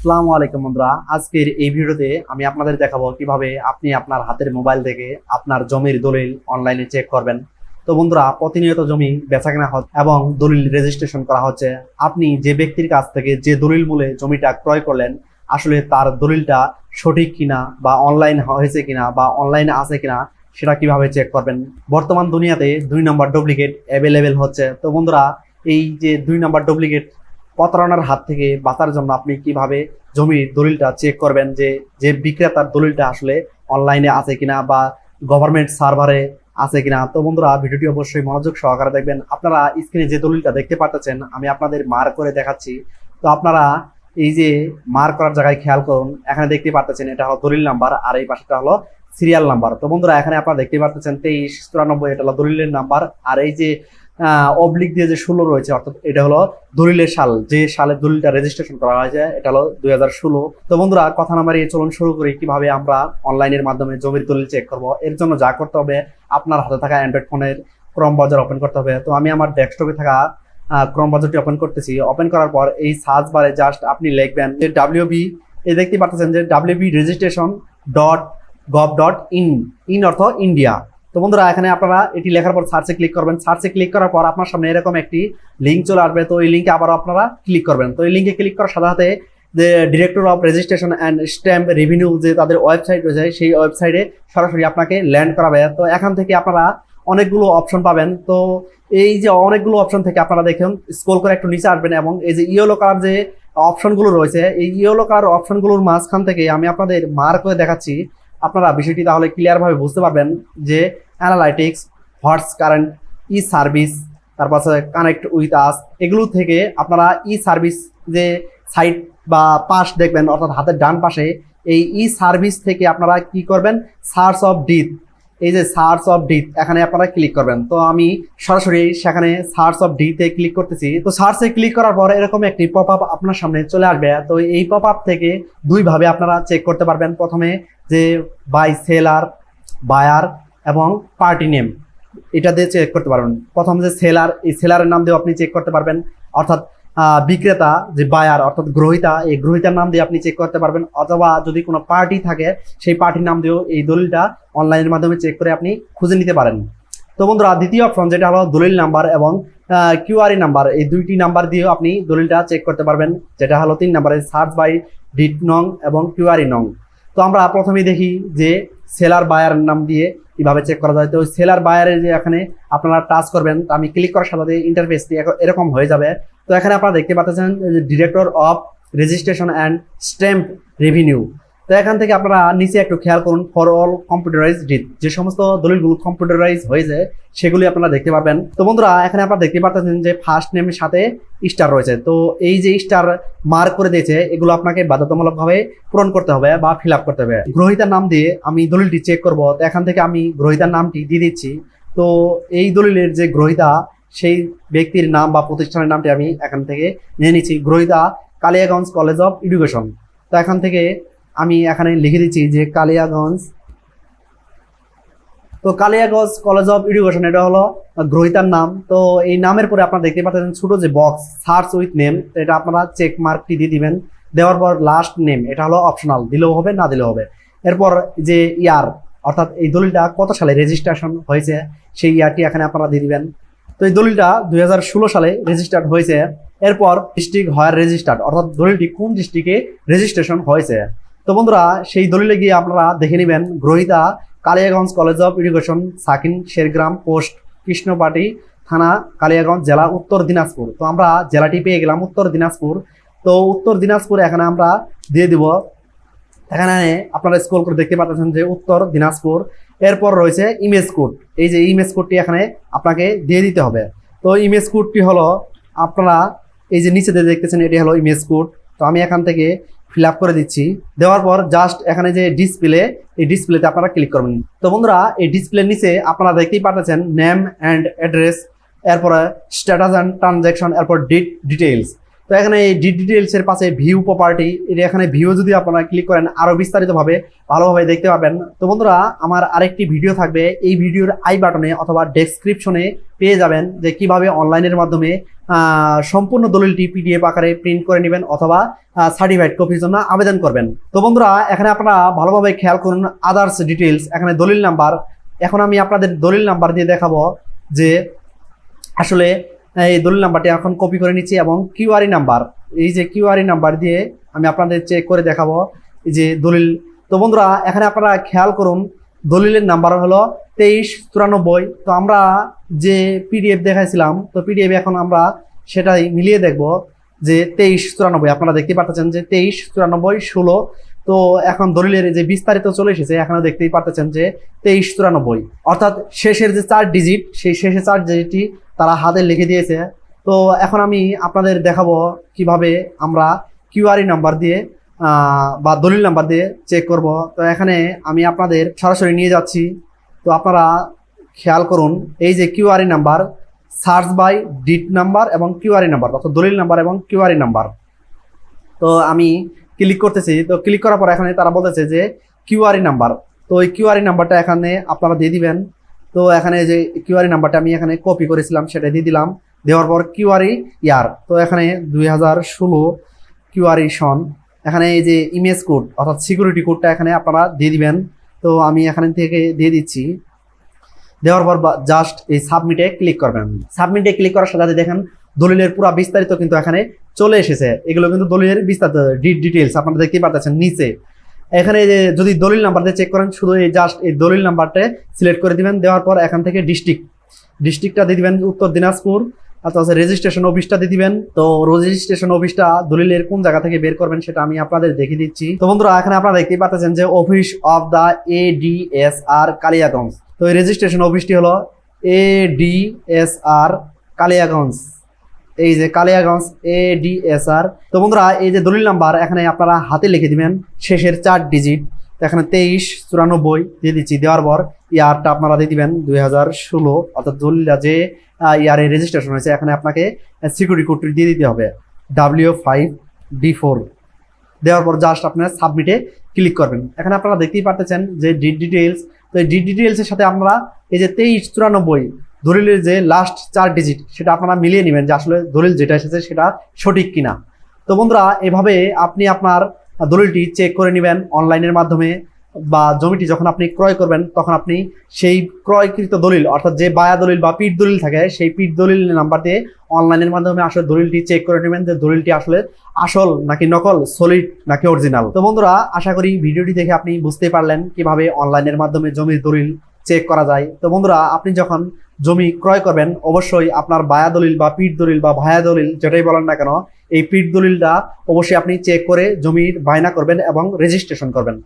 আসসালামু আলাইকুম বন্ধুরা। আজকের এই ভিডিওতে আমি আপনাদের দেখাবো কীভাবে আপনি আপনার হাতের মোবাইল থেকে আপনার জমির দলিল অনলাইনে চেক করবেন। তো বন্ধুরা, প্রতিনিয়ত জমি বেচা কেনা হচ্ছে এবং দলিল রেজিস্ট্রেশন করা হচ্ছে। আপনি যে ব্যক্তির কাছ থেকে যে দলিল মূলে জমিটা ক্রয় করলেন, আসলে তার দলিলটা সঠিক কিনা বা অনলাইন হয়েছে কিনা বা অনলাইনে আছে কিনা, সেটা কীভাবে চেক করবেন? বর্তমান দুনিয়াতে দুই নম্বর ডুপ্লিকেট অ্যাভেলেবেল হচ্ছে। তো বন্ধুরা, এই যে দুই নম্বর ডুপ্লিকেট প্রতারণার হাত থেকে বাঁচার জন্য আপনি কীভাবে জমির দলিলটা চেক করবেন যে যে বিক্রেতার দলিলটা আসলে অনলাইনে আছে কিনা বা গভর্নমেন্ট সার্ভারে আছে কিনা? তো বন্ধুরা, ভিডিওটি অবশ্যই মনোযোগ সহকারে দেখবেন। আপনারা স্ক্রিনে যে দলিলটা দেখতে পাচ্ছেন আমি আপনাদের মার করে দেখাচ্ছি। তো আপনারা এই যে মার করার জায়গায় খেয়াল করুন, এখানে দেখতে পাচ্ছেন এটা হলো দলিল নাম্বার আর এই পাশেটা হলো সিরিয়াল নাম্বার। তো বন্ধুরা, এখানে আপনারা দেখতে পাচ্ছেন তেইশ, চুরানব্বই, এটা হলো দলিলের নাম্বার। আর এই যে অবলিক দিয়ে যে ষোলো রয়েছে, অর্থাৎ এটা হলো দলিলের সাল। যে সালে দলিলটা রেজিস্ট্রেশন করা হয়েছে, এটা হলো দুই হাজার ষোলো। তো বন্ধুরা, কথা না বাড়িয়ে চলুন শুরু করি, কীভাবে আমরা অনলাইনের মাধ্যমে জমির দলিল চেক করব। এর জন্য যা করতে হবে, আপনার হাতে থাকা অ্যান্ড্রয়েড ফোনের ক্রম বাজার ওপেন করতে হবে। তো আমি আমার ডেস্কটপে থাকা ক্রম বাজারটি ওপেন করতেছি। ওপেন করার পর এই সার্চ বারে জাস্ট আপনি লিখবেন যে ডাব্লিউ বি এই দেখতে পাচ্ছেন যে W B registration dot gov dot in in অর্থ ইন্ডিয়া তো বন্ধুরা, এখানে আপনারা এটি লেখার পর সার্চে ক্লিক করবেন। সার্চে ক্লিক করার পর আপনার সামনে এরকম একটি লিঙ্ক চলে আসবে। তো এই লিঙ্কে আবার আপনারা ক্লিক করবেন। তো এই লিঙ্কে ক্লিক করার সাথে সাথে যে director of registration and stamp revenue যে তাদের ওয়েবসাইট রয়েছে, সেই ওয়েবসাইটে সরাসরি আপনাকে ল্যান্ড করাবে। তো এখান থেকে আপনারা অনেকগুলো অপশন পাবেন। তো এই যে অনেকগুলো অপশন থেকে আপনারা দেখুন স্ক্রল করে একটু নিচে আসবেন এবং এই যে ইয়েলো কালার যে অপশনগুলো রয়েছে, এই ইয়েলো কালার অপশনগুলোর মাঝখান থেকে আমি আপনাদের মার্ক করে দেখাচ্ছি। আপনারা বিষয়টি তাহলে ক্লিয়ারভাবে বুঝতে পারবেন যে analytics what's current e service তারপর কানেক্ট উইথ আস এগুলো থেকে আপনারা ই সার্ভিস যে সাইট বা পাশ দেখবেন, অর্থাৎ হাতের ডান পাশে, এই ই সার্ভিস থেকে আপনারা কি করবেন? সার্চ অফ ডিট এই যে সার্চ অফ ডি এখানে আপনারা ক্লিক করবেন। তো আমি সরাসরি সেখানে সার্চ অফ ডিতে ক্লিক করতেছি। তো সার্চে ক্লিক করার পর এরকম একটি পপ আপ আপনার সামনে চলে আসবে। তো এই পপ আপ থেকে দুইভাবে আপনারা চেক করতে পারবেন। প্রথমে যে বাই সেলার বায়ার এবং পার্টি নেম এটা দিয়ে চেক করতে পারবেন। প্রথম যে সেলার এই সেলারের নাম দিয়েও আপনি চেক করতে পারবেন। অর্থাৎ বিক্রেতা, যে বায়ার অর্থাৎ গ্রহিতা, এই গ্রহিতার নাম দিয়ে আপনি চেক করতে পারবেন। অথবা যদি কোনো পার্টি থাকে, সেই পার্টির নাম দিয়েও এই দলিলটা অনলাইনের মাধ্যমে চেক করে আপনি খুঁজে নিতে পারেন। তো বন্ধুরা, দ্বিতীয় অপশন যেটা হলো দলিল নাম্বার এবং কিউআরই নাম্বার এই দুইটি নাম্বার দিয়েও আপনি দলিলটা চেক করতে পারবেন, যেটা হলো তিন নাম্বারে সার্চ বাই ডিট নং এবং কিউআরই নং তো আমরা প্রথমেই দেখি যে সেলার বায়ার নাম দিয়ে কীভাবে চেক করা যায়? তো সেলার বায়ারের যে এখানে আপনারা টাচ করবেন, তো আমি ক্লিক করার সাথে ইন্টারফেসটি এরকম হয়ে যাবে। তো এখানে আপনারা দেখতে পাচ্ছেন director of registration and stamp revenue তো এখান থেকে আপনারা নিচে একটু খেয়াল করুন ফর অল কম্পিউটারাইজ ডিট যে সমস্ত দলিলগুলো কম্পিউটারাইজ হয়েছে সেগুলি আপনারা দেখতে পাবেন। তো বন্ধুরা, এখানে আপনারা দেখতে পাচ্ছেন যে ফার্স্ট নেমের সাথে স্টার রয়েছে। তো এই যে স্টার মার্ক করে দিয়েছে, এগুলো আপনাকে বাধ্যতামূলকভাবে পূরণ করতে হবে বা ফিল করতে হবে। গ্রহিতার নাম দিয়ে আমি দলিলটি চেক করব। তো এখান থেকে আমি গ্রহিতার নামটি দিয়ে দিচ্ছি। তো এই দলিলের যে গ্রহিতা, সেই ব্যক্তির নাম বা প্রতিষ্ঠানের নামটি আমি এখান থেকে নিয়ে নিচ্ছি। গ্রহিতা কালিয়াগঞ্জ কলেজ অফ এডুকেশন। তো এখান থেকে আমি এখানে লিখে দিচ্ছি যে কালিয়াগঞ্জ। তো কালিয়াগঞ্জ কলেজ অফ এডুকেশন এটা হলো গ্রহিতার নাম। তো এই নামের পরে আপনারা দেখতে পাচ্ছেন ছোট যে বক্স সার্চ উইথ নেম এটা আপনারা চেক মার্কটি দিয়ে দিবেন। দেওয়ার পর লাস্ট নেম এটা হলো অপশনাল দিলেও হবে, না দিলেও হবে। এরপর যে ইয়ার অর্থাৎ এই দলিলটা কত সালে রেজিস্ট্রেশন হয়েছে, সেই ইয়ারটি এখানে আপনারা দিয়ে দিবেন। তো এই দলিলটা দুই হাজার ষোলো সালে রেজিস্টার্ড হয়েছে। এরপর ডিস্ট্রিক্ট হয়ার রেজিস্টার্ড অর্থাৎ দলিলটি কোন ডিস্ট্রিক্টে রেজিস্ট্রেশন হয়েছে? তো বন্ধুরা, সেই দলিলে গিয়ে আপনারা দেখে নেবেন গ্রহিতা কালিয়াগঞ্জ কলেজ অফ এডুকেশন সাকিন শেরগ্রাম, পোস্ট কৃষ্ণপাটি থানা, কালিয়াগঞ্জ জেলা, উত্তর দিনাজপুর। তো আমরা জেলাটি পেয়ে গেলাম উত্তর দিনাজপুর। তো উত্তর দিনাজপুর এখানে আমরা দিয়ে দিব। এখানে আপনারা স্ক্রল করে দেখতে পাচ্ছেন যে উত্তর দিনাজপুর। এরপর রয়েছে ইমেজ কোড এই যে ইমেজ কোডটি এখানে আপনাকে দিয়ে দিতে হবে। তো ইমেজ কোডটি হলো, আপনারা এই যে নিচে দেখতেছেন, এটি হলো ইমেজ কোড তো আমি এখান থেকে ফিল আপ করে দিচ্ছি। দেওয়ার পর জাস্ট এখানে যে ডিসপ্লে এই ডিসপ্লেতে আপনারা ক্লিক করবেন। তো বন্ধুরা, এই ডিসপ্লের নিচে আপনারা দেখতেই পাঠাচ্ছেন নেম অ্যান্ড অ্যাড্রেস এরপরে স্ট্যাটাস অ্যান্ড ট্রানজ্যাকশন এরপর ডিট ডিটেলস তো এখানে এই ডিটেলস এর পাশে ভিউ প্রপার্টি এটা এখানে ভিউ যদি আপনারা ক্লিক করেন, আরও বিস্তারিতভাবে ভালোভাবে দেখতে পাবেন। তো বন্ধুরা, আমার আরেকটি ভিডিও থাকবে। এই ভিডিওর আই বাটনে অথবা ডেসক্রিপশনে পেয়ে যাবেন যে কীভাবে অনলাইনের মাধ্যমে সম্পূর্ণ দলিলটি পিডিএফ আকারে প্রিন্ট করে নেবেন অথবা সার্টিফাইড কপির জন্য আবেদন করবেন। তো বন্ধুরা, এখানে আপনারা ভালোভাবে খেয়াল করুন আদার্স ডিটেলস এখানে দলিল নাম্বার এখন আমি আপনাদের দলিল নাম্বার দিয়ে দেখাবো যে আসলে এই দলিল নাম্বারটি এখন কপি করে নিচ্ছি এবং কিউআরই নাম্বার, এই যে কিউআরই নাম্বার দিয়ে আমি আপনাদের চেক করে দেখাবো এই যে দলিল। তো বন্ধুরা, এখানে আপনারা খেয়াল করুন, দলিলের নাম্বার হলো তেইশ চুরানব্বই। তো আমরা যে পিডিএফ দেখাইছিলাম, তো পিডিএফ এখন আমরা সেটাই মিলিয়ে দেখব যে তেইশ চুরানব্বই। আপনারা দেখতে পাচ্ছেন যে তেইশ চুরানব্বই ষোলো তো এখন দলিলের যে বিস্তারিত চলে এসেছে, এখানে দেখতেই পারতেছেন যে তেইশ চুরানব্বই, অর্থাৎ শেষের যে চার ডিজিট সেই শেষের চার ডিজিটটি তারা হাতে লিখে দিয়েছে। তো এখন আমি আপনাদের দেখাবো কীভাবে আমরা কিউআরই নাম্বার দিয়ে বা দলিল নাম্বার দিয়ে চেক করব। তো এখানে আমি আপনাদের সরাসরি নিয়ে যাচ্ছি। তো আপনারা খেয়াল করুন, এই যে query number, search by deed number এবং কিউআরই নাম্বার, অর্থাৎ দলিল নাম্বার এবং কিউআরই নাম্বার। তো আমি ক্লিক করতেছি, তো ক্লিক করার পর এখানে তারা বলতেছে যে কিউআরই নাম্বার তো ওই কিউআরই নাম্বারটা এখানে আপনারা দিয়ে দিবেন। তো এখানে যে কিউআরই নাম্বারটা আমি এখানে কপি করেছিলাম, সেটা দিয়ে দিলাম। দেওয়ার পর কিউআরই ইয়ার তো এখানে দুই হাজার ষোলো কিউআরই সন এখানে এই যে ইমেজ কোড অর্থাৎ সিকিউরিটি কোডটা এখানে আপনারা দিয়ে দিবেন। তো আমি এখানে থেকে দিয়ে দিচ্ছি। দেওয়ার পর জাস্ট এই সাবমিটে ক্লিক করবেন। সাবমিটে ক্লিক করার সাথে দেখেন দলিলের পুরো বিস্তারিত কিন্তু এখানে চলে এসেছে। এগুলো কিন্তু দলিলের বিস্তারিত ডিটেলস আপনারা দেখতেই পাচ্ছেন নিচে। এখানে যদি দলিল নাম্বার দিয়ে চেক করেন, শুধু এই জাস্ট এই দলিল নাম্বারটা সিলেক্ট করে দিবেন, দেওয়ার পর এখান থেকে ডিস্ট্রিক্ট ডিস্ট্রিক্টটা দিয়ে দিবেন উত্তর দিনাজপুর অথবা রেজিস্ট্রেশন অফিসটা দিয়ে দিবেন। তো রেজিস্ট্রেশন অফিসটা দলিলের কোন জায়গা থেকে বের করবেন সেটা আমি আপনাদের দেখিয়ে দিচ্ছি। তো বন্ধুরা, এখানে আপনারা দেখতেই পাচ্ছেন যে office of the A D S R Kaliaganj. তো এই রেজিস্ট্রেশন অফিসটি হলো A D S R Kaliaganj. এই যে Kaliaganj A D S R তো বন্ধুরা, এই যে দলিল নাম্বার, এখানে আপনারা হাতে লিখে দিবেন শেষের চার ডিজিট এখানে তেইশ, চুরানব্বই দিয়ে দিচ্ছি, দেওয়ার পর ইয়ারটা আপনারা দিয়ে দিবেন দুই হাজার ষোলো। অর্থাৎ দলিলটা যে ইয়ারে রেজিস্ট্রেশন হয়েছে, এখানে আপনাকে সিকিউরিটি কোডটি দিয়ে দিতে হবে ডাব্লিউ ফাইভ ডি ফোর দেওয়ার পর জাস্ট আপনারা সাবমিটে ক্লিক করবেন। এখানে আপনারা দেখতেই পারতেছেন যে ডিট ডিটেলস তো এই ডিট ডিটেলসের সাথে আমরা এই যে তেইশ, চুরানব্বই দলিলের যে লাস্ট চার ডিজিট সেটা আপনারা মিলিয়ে নেবেন যে আসলে দলিল যেটা এসেছে সেটা সঠিক কিনা। তো বন্ধুরা, এভাবে আপনি আপনার দলিলটি চেক করে নেবেন অনলাইনের মাধ্যমে বা জমিটি যখন আপনি ক্রয় করবেন, তখন আপনি সেই ক্রয়কৃত দলিল, অর্থাৎ যে বায়া দলিল বা পিঠ দলিল থাকে, সেই পিঠ দলিল নাম্বার দিয়ে অনলাইনের মাধ্যমে আসলে দলিলটি চেক করে নেবেন যে দলিলটি আসলে আসল নাকি নকল সলিড নাকি অরিজিনাল তো বন্ধুরা, আশা করি ভিডিওটি দেখে আপনি বুঝতে পারলেন কীভাবে অনলাইনের মাধ্যমে জমির দলিল চেক করা যায়। তো বন্ধুরা, আপনি যখন জমি ক্রয় করবেন, অবশ্যই আপনার বায়া দলিল বা পিঠ দলিল বা ভায়া দলিল, যেটাই বলেন না কেন, এই পিঠ দলিলটা অবশ্যই আপনি চেক করে জমির বায়না করবেন এবং রেজিস্ট্রেশন করবেন।